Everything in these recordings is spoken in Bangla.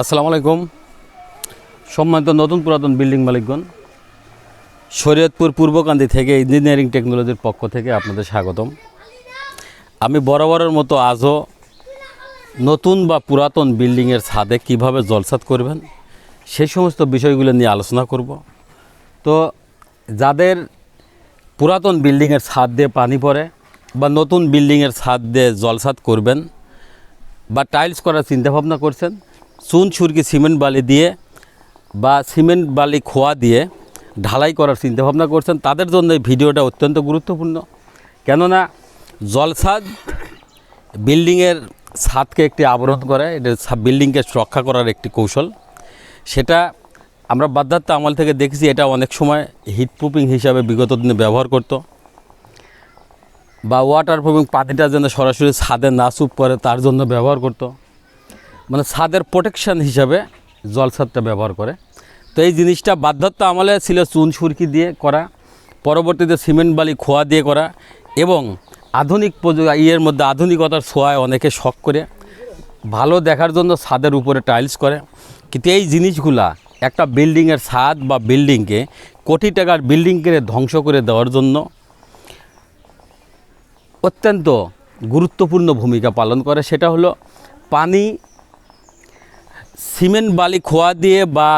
আসসালামু আলাইকুম। সম্মানিত নতুন পুরাতন বিল্ডিং মালিকগণ, শরীয়তপুর পূর্বকান্দি থেকে ইঞ্জিনিয়ারিং টেকনোলজির পক্ষ থেকে আপনাদের স্বাগতম। আমি বরাবরের মতো আজও নতুন বা পুরাতন বিল্ডিংয়ের ছাদে কীভাবে জলসাত করবেন, সেই সমস্ত বিষয়গুলো নিয়ে আলোচনা করব। তো যাদের পুরাতন বিল্ডিংয়ের ছাদ দিয়ে পানি পড়ে বা নতুন বিল্ডিংয়ের ছাদ দিয়ে জলসাত করবেন বা টাইলস করার চিন্তাভাবনা করছেন চুন সুরকি সিমেন্ট বালি দিয়ে বা সিমেন্ট বালি খোয়া দিয়ে ঢালাই করার চিন্তাভাবনা করছেন। তাদের জন্য এই ভিডিওটা অত্যন্ত গুরুত্বপূর্ণ। কেননা জলসাদ বিল্ডিংয়ের ছাদকে একটি আবরণ করে, এটা বিল্ডিংকে রক্ষা করার একটি কৌশল। সেটা আমরা বাধ্যাত্ম আমল থেকে দেখেছি, এটা অনেক সময় হিট প্রুফিং হিসাবে বিগত দিনে ব্যবহার করতো। বা ওয়াটার প্রুফিং পাতিটা যেন সরাসরি ছাদে না চুপ করে, তার জন্য ব্যবহার করতো। মানে ছাদের প্রোটেকশন হিসাবে জলসাদটা ব্যবহার করে। তো এই জিনিসটা বাধ্যত্ব আমলে ছিল চুন সুরকি দিয়ে করা, পরবর্তীতে সিমেন্ট বালি খোয়া দিয়ে করা এবং আধুনিক ইয়ের মধ্যে আধুনিকতার ছোঁয়ায় অনেকে শখ করে ভালো দেখার জন্য ছাদের উপরে টাইলস করে। কিন্তু এই জিনিসগুলা একটা বিল্ডিংয়ের ছাদ বা বিল্ডিংকে কোটি টাকার বিল্ডিংকে ধ্বংস করে দেওয়ার জন্য অত্যন্ত গুরুত্বপূর্ণ ভূমিকা পালন করে। সেটা হলো পানি সিমেন্ট, বালি, খোয়া দিয়ে বা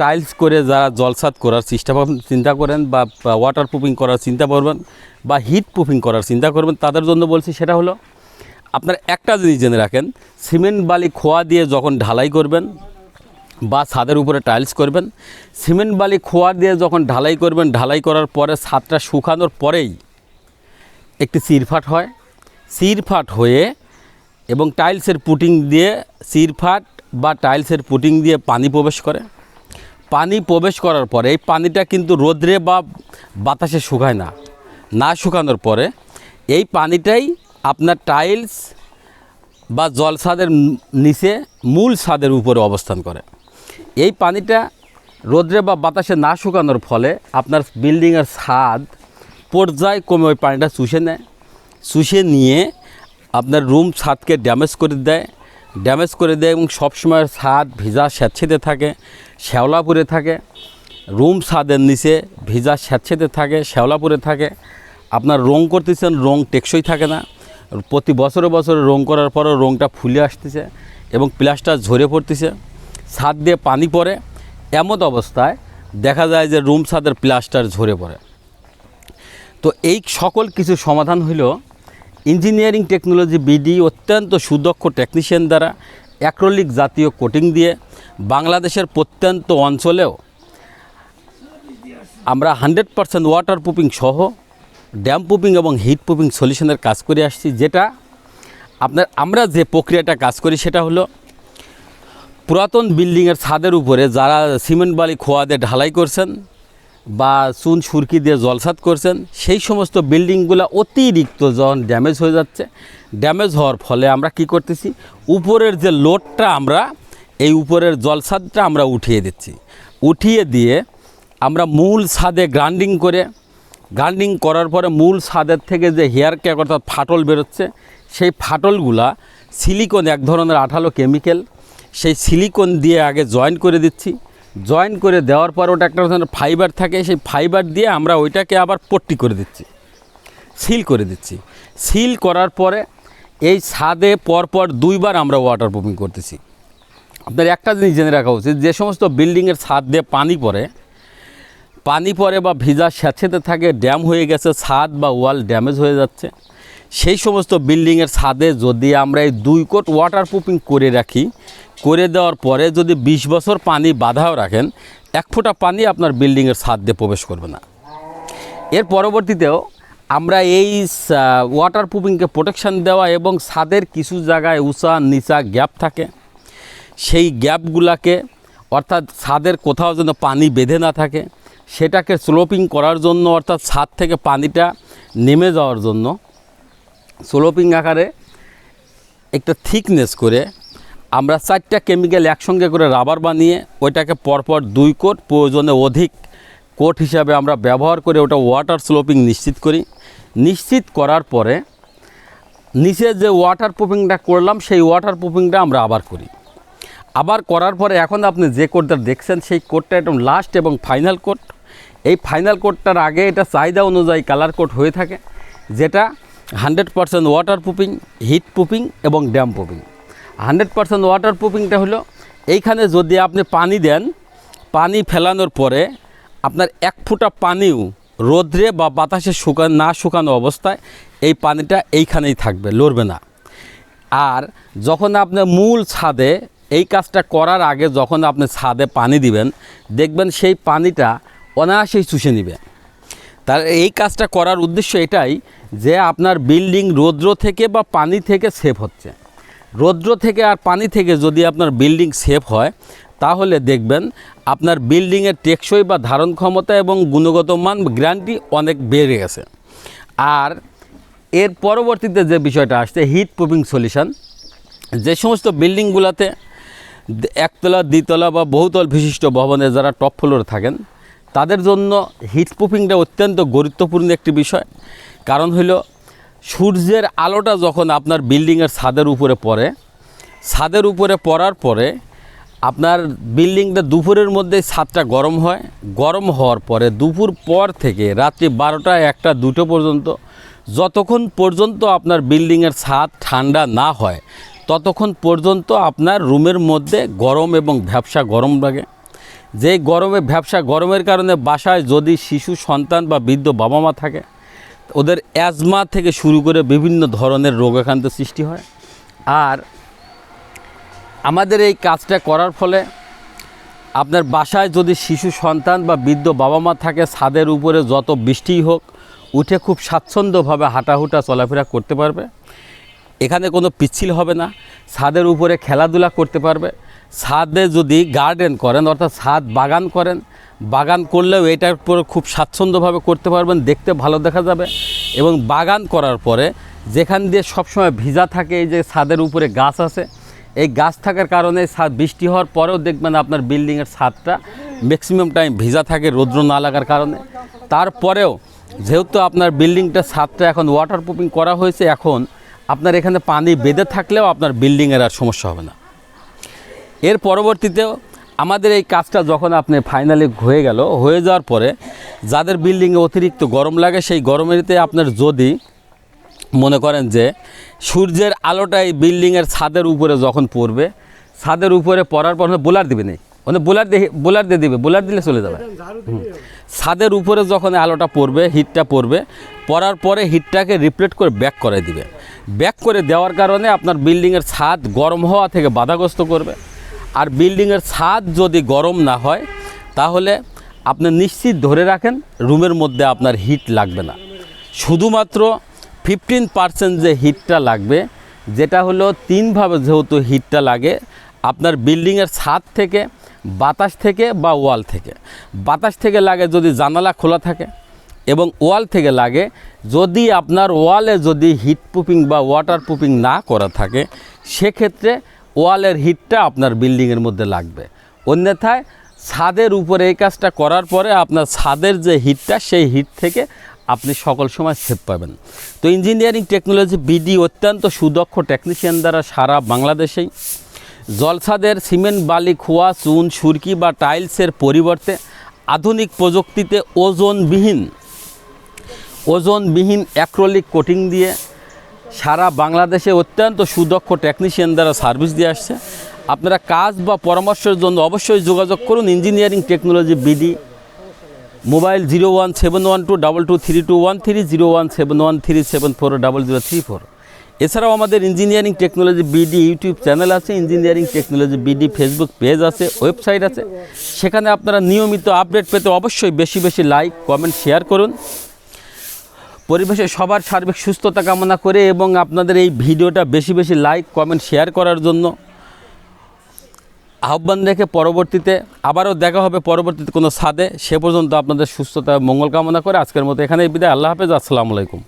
টাইলস করে যারা জলসাত করার চেষ্টা চিন্তা করেন বা ওয়াটার প্রুফিং করার চিন্তা করবেন বা হিট প্রুফিং করার চিন্তা করবেন, তাদের জন্য বলছি সেটা হলো, আপনার একটা জিনিস জেনে রাখেন, সিমেন্ট, বালি, খোয়া দিয়ে যখন ঢালাই করবেন বা ছাদের উপরে টাইলস করবেন, সিমেন্ট, বালি, খোয়া দিয়ে যখন ঢালাই করবেন, ঢালাই করার পরে ছাদটা শুকানোর পরেই একটি চিরফাট হয়। চিরফাট হয়ে এবং টাইলসের পুটিং দিয়ে চিরফাট বা টাইলসের পুটিং দিয়ে পানি প্রবেশ করে। পানি প্রবেশ করার পরে এই পানিটা কিন্তু রোদ্রে বা বাতাসে শুকায় না। না শুকানোর পরে এই পানিটাই আপনার টাইলস বা জল ছাদের নিচে মূল ছাদের উপরে অবস্থান করে। এই পানিটা রোদ্রে বা বাতাসে না শুকানোর ফলে আপনার বিল্ডিংয়ের ছাদ পর্যায়ক্রমে ওই পানিটা চুষে নেয়। চুষে নিয়ে আপনার রুম ছাদকে ড্যামেজ করে দেয়। ড্যামেজ করে দেয় এবং সবসময় ছাদ, ভিজা স্যাঁতসেঁতে থাকে শ্যাওলা পরে থাকে, রুম ছাদের নিচে ভিজা স্যাঁতসেঁতে থাকে শ্যাওলা পরে থাকে। আপনার রং করতেছেন, রং টেকসই থাকে না। প্রতি বছরে বছরে রং করার পরও রংটা ফুলে আসতেছে এবং প্লাস্টার ঝরে পড়তেছে। ছাদ দিয়ে পানি পড়ে। এমন অবস্থায় দেখা যায় যে রুম ছাদের প্লাস্টার ঝরে পড়ে। তো এই সকল কিছু সমাধান হইল ইঞ্জিনিয়ারিং টেকনোলজি বিডি অত্যন্ত সুদক্ষ টেকনিশিয়ান দ্বারা অ্যাক্রোলিক জাতীয় কোটিং দিয়ে বাংলাদেশের প্রত্যন্ত অঞ্চলেও আমরা হান্ড্রেড পারসেন্ট ওয়াটার প্রুফিং সহ ড্যাম প্রুফিং এবং হিট প্রুফিং সলিউশনের কাজ করে আসছি, যেটা আপনার, আমরা যে প্রক্রিয়াটা কাজ করি সেটা হলো পুরাতন বিল্ডিংয়ের ছাদের উপরে যারা সিমেন্ট বালি খোয়া দিয়ে ঢালাই করছেন বা চুন সুরকি দিয়ে জলসাত করছেন, সেই সমস্ত বিল্ডিংগুলো অতিরিক্ত যখন ড্যামেজ হয়ে যাচ্ছে। ড্যামেজ হওয়ার ফলে আমরা কি করতেছি? উপরের যে লোডটা আমরা, এই উপরের জলসাদটা আমরা উঠিয়ে দিচ্ছি। উঠিয়ে দিয়ে আমরা মূল ছাদে গ্রাইন্ডিং করে গার্ডনিং করার পরে মূল ছাদের থেকে যে হেয়ার ক্যাক অর্থাৎ ফাটল বেরোচ্ছে, সেই ফাটলগুলা সিলিকন এক ধরনের আঠালো কেমিক্যাল, সেই সিলিকন দিয়ে আগে জয়েন করে দিচ্ছি। জয়েন করে দেওয়ার পর ওটা একটা ফাইবার থাকে, সেই ফাইবার দিয়ে আমরা ওইটাকে আবার পট্টি করে দিচ্ছি, সিল করে দিচ্ছি। সিল করার পরে এই ছাদে পরপর দুইবার আমরা ওয়াটার প্রুফিং করতেছি। আপনার একটা জিনিস জেনে রাখা উচিত, যে সমস্ত বিল্ডিংয়ের ছাদ দিয়ে পানি পড়ে পানি পড়ে বা ভিজা স্যাঁতসেঁতে থাকে, ড্যাম হয়ে গেছে, ছাদ বা ওয়াল ড্যামেজ হয়ে যাচ্ছে। সেই সমস্ত বিল্ডিংয়ের ছাদে যদি আমরা এই দুই কোট ওয়াটার প্রুফিং করে রাখি, করে দেওয়ার পরে যদি বিশ বছর পানি বাধাও রাখেন, এক ফোঁটা পানি আপনার বিল্ডিংয়ের ছাদ দিয়ে প্রবেশ করবে না। এর পরবর্তীতেও আমরা এই ওয়াটার প্রুফিংকে প্রোটেকশান দেওয়া এবং ছাদের কিছু জায়গায় উঁচা নিচা গ্যাপ থাকে, সেই গ্যাপগুলাকে অর্থাৎ ছাদের কোথাও যেন পানি বেঁধে না থাকে, সেটাকে স্লোপিং করার জন্য, অর্থাৎ ছাদ থেকে পানিটা নেমে যাওয়ার জন্য স্লোপিং আকারে একটা থিকনেস করে আমরা চারটা কেমিক্যাল একসঙ্গে করে রাবার বানিয়ে ওইটাকে পরপর দুই কোট, প্রয়োজনে অধিক কোট হিসাবে আমরা ব্যবহার করে ওটা ওয়াটার স্লোপিং নিশ্চিত করি। নিশ্চিত করার পরে নিচে যে ওয়াটার প্রুফিংটা করলাম, সেই ওয়াটার প্রুফিংটা আমরা আবার করি। আবার করার পরে এখন আপনি যে কোডটা দেখছেন, সেই কোডটা একদম লাস্ট এবং ফাইনাল কোড এই ফাইনাল কোডটার আগে এটা চাহিদা অনুযায়ী কালার কোড হয়ে থাকে, যেটা hundred percent water proofing heat proofing এবং damp proofing hundred percent water প্রুফিংটা হলো, এইখানে যদি আপনি পানি দেন, পানি ফেলানোর পরে আপনার এক ফুটা পানিও রোদ্রে বা বাতাসে শুকান না শুকানো অবস্থায় এই পানিটা এইখানেই থাকবে, লড়বে না। আর যখন আপনার মূল ছাদে এই কাজটা করার আগে যখন আপনি ছাদে পানি দিবেন, দেখবেন সেই পানিটা অনায়াসেই চুষে নেবে। তার এই কাজটা করার উদ্দেশ্য এটাই যে আপনার বিল্ডিং রৌদ্র থেকে বা পানি থেকে সেফ হচ্ছে। রৌদ্র থেকে আর পানি থেকে যদি আপনার বিল্ডিং সেফ হয়, তাহলে দেখবেন আপনার বিল্ডিংয়ের টেকসই বা ধারণ ক্ষমতা এবং গুণগত মান গ্যারান্টি অনেক বেড়ে গেছে। আর এর পরবর্তীতে যে বিষয়টা আসছে হিট প্রুফিং সলিউশন যে সমস্ত বিল্ডিংগুলোতে একতলা দ্বিতলা বা বহুতল বিশিষ্ট ভবনে যারা টপ ফ্লোরে থাকেন তাদের জন্য হিট প্রুফিংটা অত্যন্ত গুরুত্বপূর্ণ একটি বিষয়। কারণ হলো সূর্যের আলোটা যখন আপনার বিল্ডিংয়ের ছাদের উপরে পড়ে, ছাদের উপরে পড়ার পরে আপনার বিল্ডিংটা দুপুরের মধ্যে ছাদটা গরম হয়। গরম হওয়ার পরে দুপুর পর থেকে রাত্রি বারোটা, একটা, দুটো পর্যন্ত যতক্ষণ পর্যন্ত আপনার বিল্ডিংয়ের ছাদ ঠান্ডা না হয়, ততক্ষণ পর্যন্ত আপনার রুমের মধ্যে গরম এবং ভ্যাবসা গরম লাগে। যে গরমে ব্যবসা গরমের কারণে বাসায় যদি শিশু, সন্তান বা বৃদ্ধ বাবা মা থাকে, ওদের অ্যাজমা থেকে শুরু করে বিভিন্ন ধরনের রোগাক্রান্ত সৃষ্টি হয়। আর আমাদের এই কাজটা করার ফলে আপনার বাসায় যদি শিশু, সন্তান বা বৃদ্ধ বাবা মা থাকে, ছাদের উপরে যত বৃষ্টিই হোক, উঠে খুব স্বাচ্ছন্দ্যভাবে হাঁটাহুটা চলাফেরা করতে পারবে। এখানে কোনো পিচ্ছিল হবে না, ছাদের উপরে খেলাধুলা করতে পারবে। ছাদে যদি গার্ডেন করেন, অর্থাৎ ছাদ বাগান করেন, বাগান করলেও এটার উপর খুব স্বাচ্ছন্দ্যভাবে করতে পারবেন, দেখতে ভালো দেখা যাবে। এবং বাগান করার পরে যেখান দিয়ে সবসময় ভিজা থাকে, এই যে ছাদের উপরে গাছ আছে, এই গাছ থাকার কারণে ছাদ বৃষ্টি হওয়ার পরেও দেখবেন আপনার বিল্ডিংয়ের ছাদটা ম্যাক্সিমাম টাইম ভিজা থাকে, রৌদ্র না লাগার কারণে। তারপরেও যেহেতু আপনার বিল্ডিংটা ছাদটা এখন ওয়াটার প্রুফিং করা হয়েছে, এখন আপনার এখানে পানি বেঁধে থাকলেও আপনার বিল্ডিংয়ের আর সমস্যা হবে না। এর পরবর্তীতেও আমাদের এই কাজটা যখন আপনি ফাইনালি হয়ে গেল, হয়ে যাওয়ার পরে যাদের বিল্ডিংয়ে অতিরিক্ত গরম লাগে, সেই গরমেরতে আপনার যদি মনে করেন যে সূর্যের আলোটা এই বিল্ডিংয়ের ছাদের উপরে যখন পড়বে, ছাদের উপরে পড়ার পর বোলার দিবে নেই। মানে বোলার দিয়ে বোলার দিয়ে দিবে, বোলার দিলে চলে যাবে। ছাদের উপরে যখন আলোটা পড়বে হিটটা পড়বে, পড়ার পরে হিটটাকে রিপ্লেট করে ব্যাক করে দিবে। ব্যাক করে দেওয়ার কারণে আপনার বিল্ডিংয়ের ছাদ গরম হওয়া থেকে বাধাগ্রস্ত করবে। আর বিল্ডিংয়ের ছাদ যদি গরম না হয়, তাহলে আপনি নিশ্চিত ধরে রাখেন রুমের মধ্যে আপনার হিট লাগবে না। শুধুমাত্র ফিফটিন পার্সেন্ট যে হিটটা লাগবে, যেটা হলো তিনভাবে যেহেতু হিটটা লাগে, আপনার বিল্ডিংয়ের ছাদ থেকে, বাতাস থেকে বা ওয়াল থেকে। বাতাস থেকে লাগে যদি জানালা খোলা থাকে এবং ওয়াল থেকে লাগে, যদি আপনার ওয়ালে যদি হিট প্রুফিং বা ওয়াটার প্রুফিং না করা থাকে, সেক্ষেত্রে ওয়ালের হিটটা আপনার বিল্ডিংয়ের মধ্যে লাগবে। অন্যথায় ছাদের উপরে এই কাজটা করার পরে আপনার ছাদের যে হিটটা, সেই হিট থেকে আপনি সকল সময় সেভ পাবেন। তো ইঞ্জিনিয়ারিং টেকনোলজি বিডি অত্যন্ত সুদক্ষ টেকনিশিয়ান দ্বারা সারা বাংলাদেশেই। জলসাদের সিমেন্ট, বালি, খোয়া, চুন, সুরকি বা টাইলসের পরিবর্তে আধুনিক প্রযুক্তিতে ওজনবিহীন ওজনবিহীন অ্যাক্রোলিক কোটিং দিয়ে সারা বাংলাদেশে অত্যন্ত সুদক্ষ টেকনিশিয়ান দ্বারা সার্ভিস দিয়ে আসছে। আপনারা কাজ বা পরামর্শের জন্য অবশ্যই যোগাযোগ করুন engineering technology BD mobile zero one seven one two double two three two one three zero one seven one three seven four double zero three four এছাড়াও আমাদের engineering technology BD YouTube channel আছে engineering technology BD Facebook page আছে ওয়েবসাইট আছে। সেখানে আপনারা নিয়মিত আপডেট পেতে অবশ্যই বেশি বেশি লাইক কমেন্ট শেয়ার করুন। পরিবেশে সবার সার্বিক সুস্থতা কামনা করে এবং আপনাদের এই ভিডিওটা বেশি বেশি লাইক কমেন্ট শেয়ার করার জন্য আহ্বান দেখে পরবর্তীতে আবারও দেখা হবে পরবর্তীতে কোনো ছাদে। সে পর্যন্ত আপনাদের সুস্থতা, মঙ্গল কামনা করে আজকের মতো এখানে বিদায়। আল্লাহ হাফেজ, আসসালামু আলাইকুম।